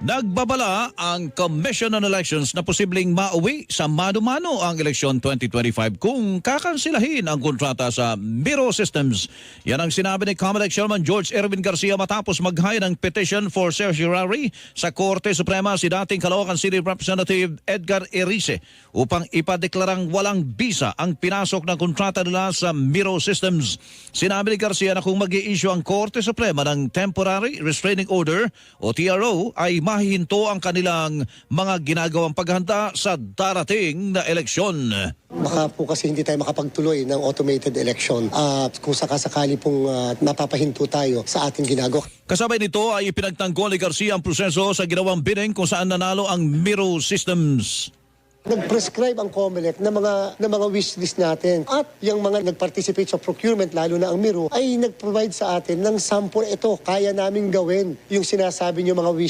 Nagbabala ang Commission on Elections na posibleng mauwi sa mano-mano ang eleksyon 2025 kung kakansilahin ang kontrata sa Miro Systems. Yan ang sinabi ni Comelec Chairman George Erwin Garcia matapos mag-hire ng petition for certiorari sa Korte Suprema si dating Caloocan City Representative Edgar Erice upang ipadeklarang walang bisa ang pinasok ng kontrata nila sa Miro Systems. Sinabi ni Garcia na kung mag issue ang Korte Suprema ng Temporary Restraining Order o TRO ay mahihinto ang kanilang mga ginagawang paghanda sa darating na eleksyon. Baka po kasi hindi tayo makapagtuloy ng automated election. At kung sakasakali pong ah, napapahinto tayo sa ating ginagawa. Kasabay nito ay ipinagtanggol ni Garcia ang proseso sa ginawang bidding kung saan nanalo ang Miro Systems. Nag-prescribe ang COMELEC ng mga, ng mga wish list natin. At yung mga nag-participate sa procurement, lalo na ang Miro, ay nag-provide sa atin ng sample ito. Kaya naming gawin yung sinasabi niyo mga wish